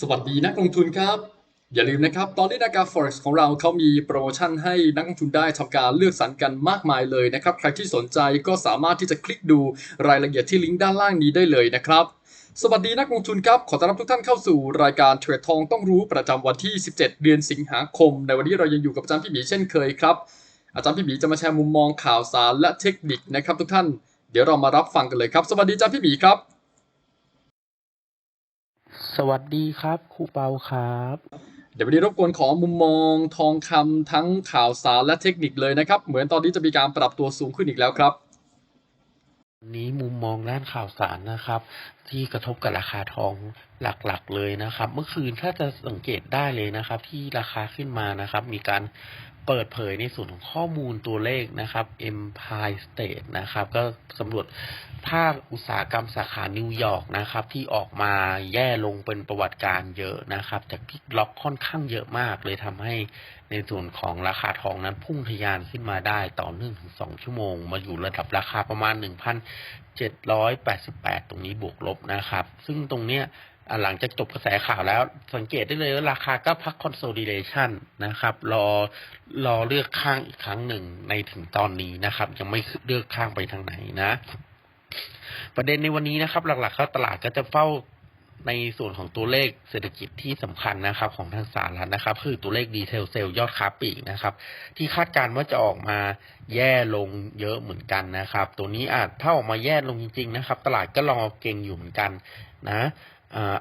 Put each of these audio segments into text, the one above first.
สวัสดีนักลงทุนครับ อย่าลืมนะครับ ตอนนี้นาคา Forex ของเราเขามีโปรโมชั่นให้นักลงทุนได้ทำการเลือกสรรกันมากมายเลยนะครับ ใครที่สนใจก็สามารถที่จะคลิกดูรายละเอียดที่ลิงก์ด้านล่างนี้ได้เลยนะครับ สวัสดีนักลงทุนครับ ขอต้อนรับทุกท่านเข้าสู่รายการเทรดทองต้องรู้ประจำวันที่ 17 เดือนสิงหาคม ในวันนี้เรายังอยู่กับอาจารย์พี่หมีเช่นเคยครับ อาจารย์พี่หมีจะมาแชร์มุมมองข่าวสารและเทคนิคนะครับทุกท่าน เดี๋ยวเรามารับฟังกันเลยครับ สวัสดีอาจารย์พี่หมีครับ สวัสดีครับครูเปาครับ เดี๋ยววันนี้รบกวนขอมุมมองทองคำทั้งข่าวสารและเทคนิคเลยนะครับ เหมือนตอนนี้จะมีการปรับตัวสูงขึ้นอีกแล้วครับวันนี้มุมมองด้านข่าวสารนะครับ ที่กระทบกับราคาทองหลักๆเลยนะครับ เมื่อคืนถ้าจะสังเกตได้เลยนะครับ ที่ราคาขึ้นมานะครับ มีการเปิดเผยในส่วนของข้อมูลตัวเลขนะครับ Empire State นะครับ ก็สำรวจ ภาคอุตสาหกรรมสาขานิวยอร์กนะครับ ที่ออกมาแย่ลงเป็นประวัติการเยอะนะครับ จากพลิกล็อกค่อนข้างเยอะมาก เลยทำให้ในส่วนของราคาทองนั้นพุ่งทะยานขึ้นมาได้ต่อเนื่องถึง2ชั่วโมง มาอยู่ระดับราคาประมาณ1,788ตรงนี้บวกลบนะครับ ซึ่งตรงเนี้ยหลังจากจบกระแสข่าวแล้วสังเกตได้เลยว่าราคาก็พัก consolidation นะครับ รอรอเลือกข้างอีกครั้งหนึ่งในถึงตอนนี้นะครับ ยังไม่เลือกข้างไปทางไหนนะ ประเด็นในวันนี้นะครับ หลักๆก็ตลาดก็จะเฝ้าในส่วนของตัวเลขเศรษฐกิจที่สำคัญนะครับ ของทางสหรัฐนะครับ คือตัวเลขดีเทลเซลยอดค้าปลีกนะครับ ที่คาดการณ์ว่าจะออกมาแย่ลงเยอะเหมือนกันนะครับ ตัวนี้อาจถ้าออกมาแย่ลงจริง ๆ นะครับ ตลาดก็รอเก่งอยู่เหมือนกันนะ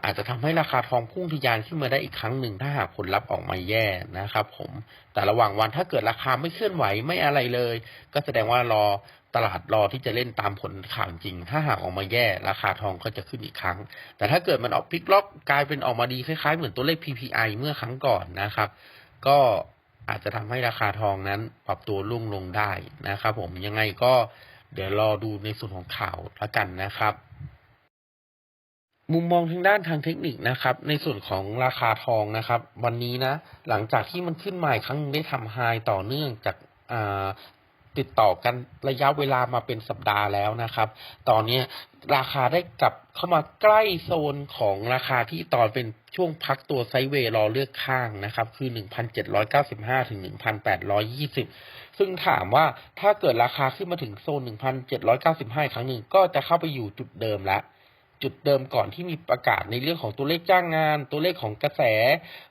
อาจจะทำให้ราคาทองพุ่งทะยานขึ้นมาได้อีกครั้งหนึ่งถ้าหากผลลัพธ์ออกมาแย่นะครับผมแต่ระหว่างวันถ้าเกิดราคาไม่เคลื่อนไหวไม่อะไรเลย ก็แสดงว่ารอตลาดรอที่จะเล่นตามผลข่าวจริง ถ้าหากออกมาแย่ราคาทองก็จะขึ้นอีกครั้ง แต่ถ้าเกิดมันออกพลิกล็อกกลายเป็นออกมาดีคล้ายๆ เหมือนตัวเลข PPI เมื่อครั้งก่อนนะครับ ก็อาจจะทำให้ราคาทองนั้นปรับตัวลุ่งลงได้นะครับ ผมยังไงก็เดี๋ยวรอดูในส่วนของข่าวละกันนะครับ มุมมองทางด้านทางเทคนิคนะครับ ในส่วนของราคาทองนะครับ วันนี้นะ หลังจากที่มันขึ้นมาอีกครั้งหนึ่งได้ทำไฮต่อเนื่องจากาติดต่อกันระยะเวลามาเป็นสัปดาห์แล้วนะครับ ตอนนี้ราคาได้กลับเข้ามาใกล้โซนของราคาที่ตอนเป็นช่วงพักตัวไซเวย์รอเลือกข้างนะครับ คือ 1,795 ถึง 1,820 ซึ่งถามว่าถ้าเกิดราคาขึ้นมาถึงโซน 1,795อีกครั้งหนึ่งก็จะเข้าไปอยู่จุดเดิมแล้ว จุดเดิมก่อนที่มีประกาศในเรื่องของตัวเลขจ้างงาน ตัวเลขของกระแส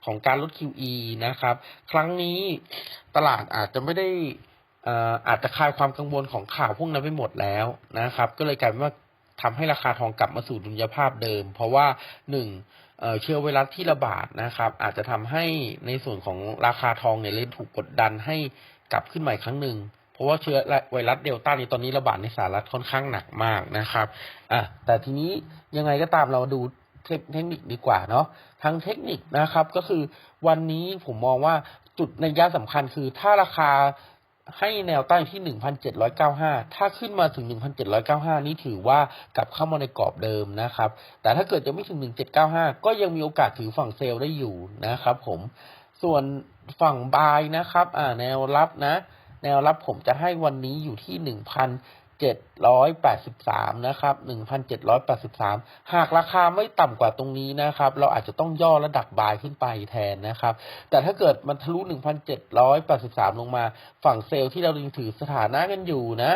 ของการลด QE นะครับ ครั้งนี้ตลาดอาจจะไม่ได้อาจจะคลายความกังวลของข่าวพวกนั้นไปหมดแล้วนะครับ ก็เลยกลายเป็นว่าทำให้ราคาทองกลับมาสู่ดุลยภาพเดิม เพราะว่าหนึ่งเชื้อไวรัสที่ระบาดนะครับ อาจจะทำให้ในส่วนของราคาทองเนี่ยเลยถูกกดดันให้กลับขึ้นใหม่ครั้งหนึ่ง เพราะว่าเชื้อไวรัสเดลต้านี้ตอนนี้ระบาดในสหรัฐค่อนข้างหนักมากนะครับอะแต่ทีนี้ยังไงก็ตามเราดูเทคเทคนิคดีกว่าเนาะทางเทคนิคนะครับ ก็คือวันนี้ผมมองว่าจุดในยะสำคัญคือถ้าราคาให้แนวต้านที่1,795ถ้าขึ้นมาถึง1,795นี่ถือว่ากลับเข้ามาในกรอบเดิมนะครับ แต่ถ้าเกิดยังไม่ถึง1,795ก็ยังมีโอกาสถือฝั่งเซลล์ได้อยู่นะครับผม ส่วนฝั่งบายนะครับ อ่า แนวรับนะ แนวรับผมจะให้วันนี้อยู่ที่หนึ่งพันเจ็ดร้อยแปดสิบสามนะครับหนึ่งพันเจ็ดร้อยแปดสิบสามหากราคาไม่ต่ำกว่าตรงนี้นะครับ เราอาจจะต้องย่อระดับบายขึ้นไปแทนนะครับ แต่ถ้าเกิดมันทะลุหนึ่งพันเจ็ดร้อยแปดสิบสามลงมา ฝั่งเซลล์ที่เรายังถือสถานะกันอยู่นะ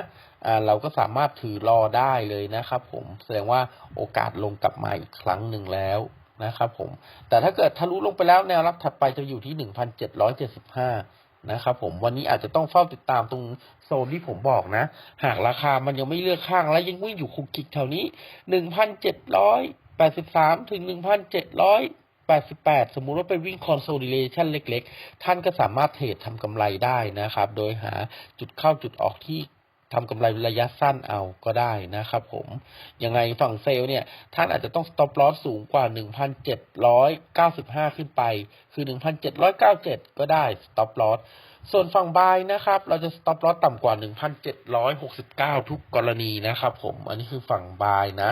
อ่าเราก็สามารถถือรอได้เลยนะครับผม แสดงว่าโอกาสลงกลับมาอีกครั้งหนึ่งแล้วนะครับผม แต่ถ้าเกิดทะลุลงไปแล้วแนวรับถัดไปจะอยู่ที่หนึ่งพันเจ็ดร้อยเจ็ดสิบห้า นะครับผมวันนี้อาจจะต้องเฝ้าติดตามตรงโซนที่ผมบอกนะ หากราคามันยังไม่เลือกข้างและยังวิ่งอยู่คุกคิกแถวนี้หนึ่งพันเจ็ดร้อยแปดสิบสามถึงหนึ่งพันเจ็ดร้อยแปดสิบแปดสมมุติว่าไปวิ่ง consolidation เล็ก ๆ ท่านก็สามารถเทรดทำกำไรได้นะครับ โดยหาจุดเข้าจุดออกที่ ทำกำไรระยะสั้นเอาก็ได้นะครับผม ยังไงฝั่งเซลล์เนี่ย ท่านอาจจะต้อง stop loss สูงกว่า 1,795 ขึ้นไป คือ 1,797 ก็ได้ stop loss ส่วนฝั่งบายนะครับ เราจะ stop loss ต่ำกว่า 1,769 ทุกกรณีนะครับผม อันนี้คือฝั่งบายนะ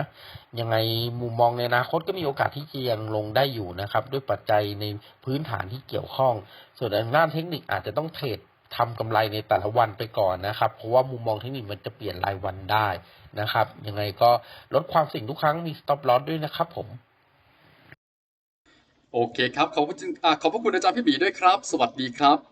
ยังไงมุมมองในอนาคตก็มีโอกาสที่จะยังลงได้อยู่นะครับ ด้วยปัจจัยในพื้นฐานที่เกี่ยวข้อง ส่วนทางด้านเทคนิคอาจจะต้องเทรด ทำกำไรในแต่ละวันไปก่อนนะครับ เพราะว่ามุมมองเทคนิคมันจะเปลี่ยนรายวันได้นะครับ ยังไงก็ลดความเสี่ยงทุกครั้งมี stop loss ด้วยนะครับผม โอเคครับ ขอบคุณขอบพระคุณอาจารย์พี่บีด้วยครับ สวัสดีครับ